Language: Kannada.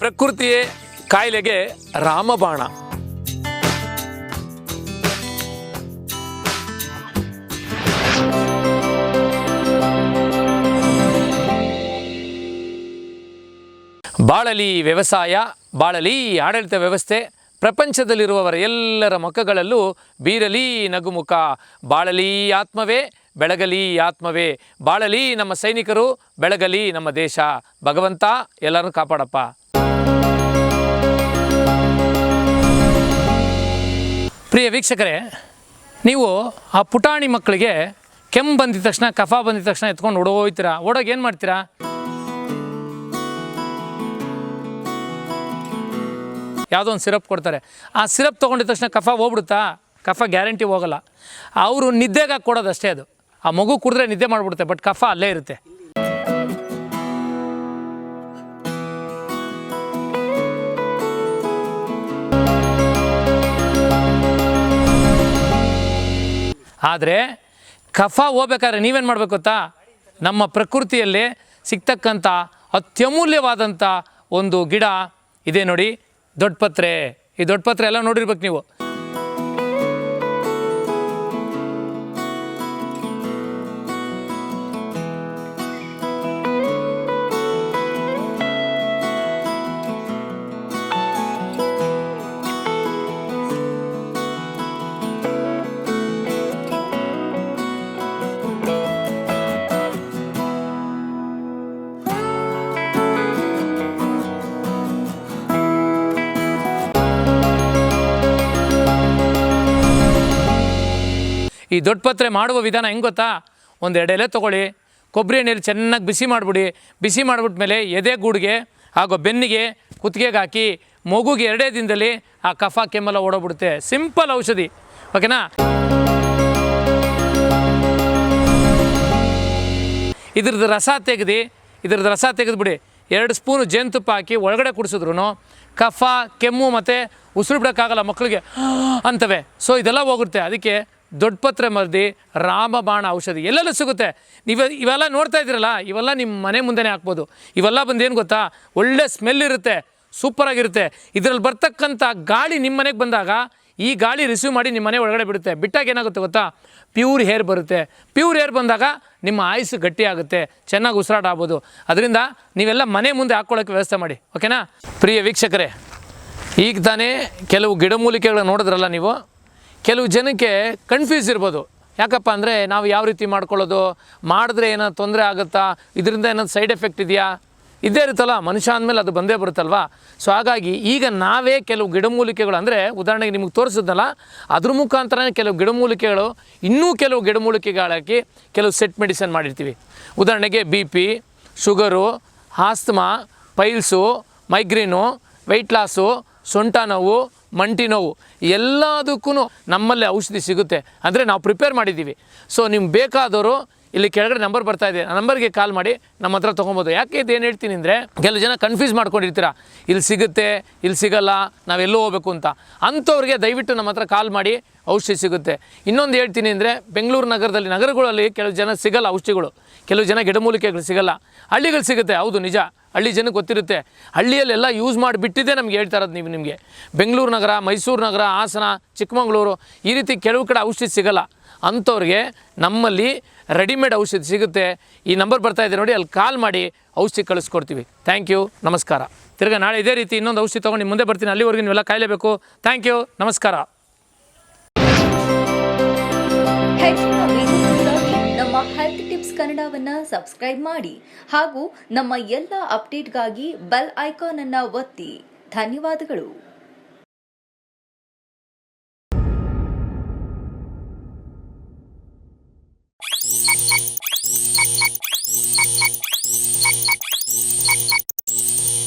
ಪ್ರಕೃತಿಯೇ ಕಾಯಿಲೆಗೆ ರಾಮಬಾಣ. ಬಾಳಲಿ ವ್ಯವಸಾಯ, ಬಾಳಲಿ ಆಡಳಿತ ವ್ಯವಸ್ಥೆ, ಪ್ರಪಂಚದಲ್ಲಿರುವವರ ಎಲ್ಲರ ಮುಖಗಳಲ್ಲೂ ಬೀರಲಿ ನಗುಮುಖ. ಬಾಳಲಿ ಆತ್ಮವೇ, ಬೆಳಗಲಿ ಆತ್ಮವೇ. ಬಾಳಲಿ ನಮ್ಮ ಸೈನಿಕರು, ಬೆಳಗಲಿ ನಮ್ಮ ದೇಶ. ಭಗವಂತ ಎಲ್ಲರನ್ನು ಕಾಪಾಡಪ್ಪ. ಪ್ರಿಯ ವೀಕ್ಷಕರೇ, ನೀವು ಆ ಪುಟಾಣಿ ಮಕ್ಕಳಿಗೆ ಕೆಮ್ಮು ಬಂದಿದ ತಕ್ಷಣ, ಕಫ ಬಂದಿದ ತಕ್ಷಣ ಎತ್ಕೊಂಡು ಓಡೋಗ್ತೀರಾ ಓಡೋಗಿ ಏನು ಮಾಡ್ತೀರಾ? ಯಾವುದೋ ಒಂದು ಸಿರಪ್ ಕೊಡ್ತಾರೆ. ಆ ಸಿರಪ್ ತೊಗೊಂಡಿದ ತಕ್ಷಣ ಕಫ ಹೋಗ್ಬಿಡುತ್ತಾ? ಕಫ ಗ್ಯಾರಂಟಿ ಹೋಗಲ್ಲ. ಅವರು ನಿದ್ದೆಗಾಗಿ ಕೊಡೋದು ಅಷ್ಟೇ ಅದು. ಆ ಮಗು ಕುಡಿದ್ರೆ ನಿದ್ದೆ ಮಾಡಿಬಿಡುತ್ತೆ, ಬಟ್ ಕಫ ಅಲ್ಲೇ ಇರುತ್ತೆ. ಆದರೆ ಕಫ ಹೋಗ್ಬೇಕಾದ್ರೆ ನೀವೇನು ಮಾಡಬೇಕು ಗೊತ್ತಾ? ನಮ್ಮ ಪ್ರಕೃತಿಯಲ್ಲಿ ಸಿಗ್ತಕ್ಕಂಥ ಅತ್ಯಮೂಲ್ಯವಾದಂಥ ಒಂದು ಗಿಡ ಇದೆ ನೋಡಿ ದೊಡ್ಡಪತ್ರೆ ಈ ದೊಡ್ಡಪತ್ರೆ ಎಲ್ಲ ನೋಡಿರ್ಬೇಕು ನೀವು. ಈ ದೊಡ್ಡಪತ್ರೆ ಮಾಡುವ ವಿಧಾನ ಹೆಂಗೆ ಗೊತ್ತಾ? ಒಂದು ಎರಡು ಎಲೆ ತೊಗೊಳ್ಳಿ ಕೊಬ್ಬರಿ ಎಣ್ಣೆಯಲ್ಲಿ ಚೆನ್ನಾಗಿ ಬಿಸಿ ಮಾಡಿಬಿಡಿ. ಬಿಸಿ ಮಾಡಿಬಿಟ್ಮೇಲೆ ಎದೆ ಗೂಡಿಗೆ ಹಾಗೂ ಬೆನ್ನಿಗೆ ಕುತ್ತಿಗೆಗೆ ಹಾಕಿ, ಮಗುಗೆ ಎರಡೇ ದಿನದಲ್ಲಿ ಆ ಕಫ ಕೆಮ್ಮೆಲ್ಲ ಓಡೋಗ್ಬಿಡುತ್ತೆ. ಸಿಂಪಲ್ ಔಷಧಿ. ಓಕೆನಾ? ಇದ್ರದ್ದು ರಸ ತೆಗೆದು, ಇದ್ರದ್ದು ರಸ ತೆಗೆದುಬಿಡಿ ಎರಡು ಸ್ಪೂನು ಜೇನುತುಪ್ಪ ಹಾಕಿ ಒಳಗಡೆ ಕುಡಿಸಿದ್ರು ಕಫ, ಕೆಮ್ಮು ಮತ್ತು ಉಸಿರು ಬಿಡೋಕ್ಕಾಗಲ್ಲ ಮಕ್ಕಳಿಗೆ ಅಂತವೆ. ಸೊ ಇದೆಲ್ಲ ಹೋಗುತ್ತೆ. ಅದಕ್ಕೆ ದೊಡ್ಡಪತ್ರೆ ಮರದಿ ರಾಮಬಾಣ ಔಷಧಿ, ಎಲ್ಲೆಲ್ಲೂ ಸಿಗುತ್ತೆ. ನೀವು ಇವೆಲ್ಲ ನೋಡ್ತಾ ಇದ್ದೀರಲ್ಲ, ಇವೆಲ್ಲ ನಿಮ್ಮ ಮನೆ ಮುಂದೆನೇ ಹಾಕ್ಬೋದು. ಇವೆಲ್ಲ ಬಂದು ಏನು ಗೊತ್ತಾ? ಒಳ್ಳೆ ಸ್ಮೆಲ್ ಇರುತ್ತೆ ಸೂಪರಾಗಿರುತ್ತೆ ಇದರಲ್ಲಿ ಬರ್ತಕ್ಕಂಥ ಗಾಳಿ ನಿಮ್ಮ ಮನೆಗೆ ಬಂದಾಗ, ಈ ಗಾಳಿ ರಿಸೀವ್ ಮಾಡಿ ನಿಮ್ಮ ಮನೆ ಒಳಗಡೆ ಬಿಡುತ್ತೆ. ಬಿಟ್ಟಾಗ ಏನಾಗುತ್ತೆ ಗೊತ್ತಾ? ಪ್ಯೂರ್ ಹೇರ್ ಬರುತ್ತೆ. ಪ್ಯೂರ್ ಹೇರ್ ಬಂದಾಗ ನಿಮ್ಮ ಆಯುಸ್ಸು ಗಟ್ಟಿ ಆಗುತ್ತೆ, ಚೆನ್ನಾಗಿ ಉಸಿರಾಟ ಆಗ್ಬೋದು. ಅದರಿಂದ ನೀವೆಲ್ಲ ಮನೆ ಮುಂದೆ ಹಾಕ್ಕೊಳ್ಳೋಕ್ಕೆ ವ್ಯವಸ್ಥೆ ಮಾಡಿ ಓಕೆನಾ ಪ್ರಿಯ ವೀಕ್ಷಕರೇ, ಈಗ ತಾನೇ ಕೆಲವು ಗಿಡಮೂಲಿಕೆಗಳನ್ನ ನೋಡಿದ್ರಲ್ಲ ನೀವು? ಕೆಲವು ಜನಕ್ಕೆ ಕನ್ಫ್ಯೂಸ್ ಇರ್ಬೋದು. ಯಾಕಪ್ಪ ಅಂದರೆ ನಾವು ಯಾವ ರೀತಿ ಮಾಡ್ಕೊಳ್ಳೋದು, ಮಾಡಿದ್ರೆ ಏನೋ ತೊಂದರೆ ಆಗುತ್ತಾ, ಇದರಿಂದ ಏನಾದ್ರು ಸೈಡ್ ಎಫೆಕ್ಟ್ ಇದೆಯಾ? ಇದ್ದೇ ಇರುತ್ತಲ್ಲ, ಮನುಷ್ಯ ಅಂದಮೇಲೆ ಅದು ಬಂದೇ ಬರುತ್ತಲ್ವಾ? ಸೊ ಹಾಗಾಗಿ ಈಗ ನಾವೇ ಕೆಲವು ಗಿಡಮೂಲಿಕೆಗಳು, ಅಂದರೆ ಉದಾಹರಣೆಗೆ ನಿಮಗೆ ತೋರಿಸಿದ್ನಲ್ಲ ಅದ್ರ ಮುಖಾಂತರನೇ ಕೆಲವು ಗಿಡಮೂಲಿಕೆಗಳು, ಇನ್ನೂ ಕೆಲವು ಗಿಡಮೂಲಿಕೆಗಳಾಕಿ ಕೆಲವು ಸೆಟ್ ಮೆಡಿಸನ್ ಮಾಡಿರ್ತೀವಿ. ಉದಾಹರಣೆಗೆ B P sugar asthma piles migraine weight loss ಸೊಂಟ ನೋವು ಮಂಟಿ ನೋವು ಎಲ್ಲದಕ್ಕೂ ನಮ್ಮಲ್ಲೇ ಔಷಧಿ ಸಿಗುತ್ತೆ. ಅಂದರೆ ನಾವು ಪ್ರಿಪೇರ್ ಮಾಡಿದ್ದೀವಿ. ಸೊ ನಿಮ್ಗೆ ಬೇಕಾದವರು ಇಲ್ಲಿ ಕೆಳಗಡೆ ನಂಬರ್ ಬರ್ತಾ ಇದೆ. ಆ ನಂಬರ್ಗೆ ಕಾಲ್ ಮಾಡಿ, ನಮ್ಮ ಹತ್ರ ತೊಗೊಬೋದು. ಯಾಕೆ ಇದು ಏನು ಹೇಳ್ತೀನಿ ಅಂದರೆ ಕೆಲವು ಜನ ಕನ್ಫ್ಯೂಸ್ ಮಾಡ್ಕೊಂಡಿರ್ತೀರ. ಇಲ್ಲಿ ಸಿಗುತ್ತೆ, ಇಲ್ಲಿ ಸಿಗಲ್ಲ ನಾವೆಲ್ಲೋ ಹೋಗಬೇಕು ಅಂತ. ಅಂಥವ್ರಿಗೆ ದಯವಿಟ್ಟು ನಮ್ಮ ಹತ್ರ ಕಾಲ್ ಮಾಡಿ, ಔಷಧಿ ಸಿಗುತ್ತೆ. ಇನ್ನೊಂದು ಹೇಳ್ತೀನಿ ಅಂದರೆ, ಬೆಂಗಳೂರು ನಗರದಲ್ಲಿ, ನಗರಗಳಲ್ಲಿ ಕೆಲವು ಜನ ಸಿಗಲ್ಲ ಔಷಧಿಗಳು. ಕೆಲವು ಜನ ಗಿಡಮೂಲಿಕೆಗಳು ಸಿಗಲ್ಲ. ಹಳ್ಳಿಗಳು ಸಿಗುತ್ತೆ, ಹೌದು, ನಿಜ. ಹಳ್ಳಿ ಜನಕ್ಕೆ ಗೊತ್ತಿರುತ್ತೆ. ಹಳ್ಳಿಯಲ್ಲೆಲ್ಲ ಯೂಸ್ ಮಾಡಿ ಬಿಟ್ಟಿದ್ದೇ ನಮ್ಗೆ ಹೇಳ್ತಾ ಇರೋದು ನೀವು ನಿಮಗೆ. ಬೆಂಗಳೂರು ನಗರ, ಮೈಸೂರು ನಗರ, ಹಾಸನ, ಚಿಕ್ಕಮಗಳೂರು ಈ ರೀತಿ ಕೆಲವು ಕಡೆ ಔಷಧಿ ಸಿಗಲ್ಲ. ಅಂಥವ್ರಿಗೆ ನಮ್ಮಲ್ಲಿ ರೆಡಿಮೇಡ್ ಔಷಧಿ ಸಿಗುತ್ತೆ. ಈ ನಂಬರ್ ಬರ್ತಾ ಇದೆ ನೋಡಿ, ಅಲ್ಲಿ ಕಾಲ್ ಮಾಡಿ ಔಷಧಿ ಕಳಿಸ್ಕೊಡ್ತೀವಿ. ಥ್ಯಾಂಕ್ ಯು ನಮಸ್ಕಾರ. ತಿರ್ಗ ನಾಳೆ ಇದೇ ರೀತಿ ಇನ್ನೊಂದು ಔಷಧಿ ತೊಗೊಂಡು ಮುಂದೆ ಬರ್ತೀನಿ. ಅಲ್ಲಿವರೆಗೂ ನೀವೆಲ್ಲ ಕಾಯಲೇಬೇಕು. ಥ್ಯಾಂಕ್ ಯು ನಮಸ್ಕಾರ. ನಮ್ಮ ಕನ್ನಡವನ್ನ ಸಬ್ಸ್ಕ್ರೈಬ್ ಮಾಡಿ ಹಾಗೂ ನಮ್ಮ ಎಲ್ಲ ಅಪ್ಡೇಟ್ಗಾಗಿ ಬೆಲ್ ಐಕಾನ್ ಅನ್ನು ಒತ್ತಿ. ಧನ್ಯವಾದಗಳು.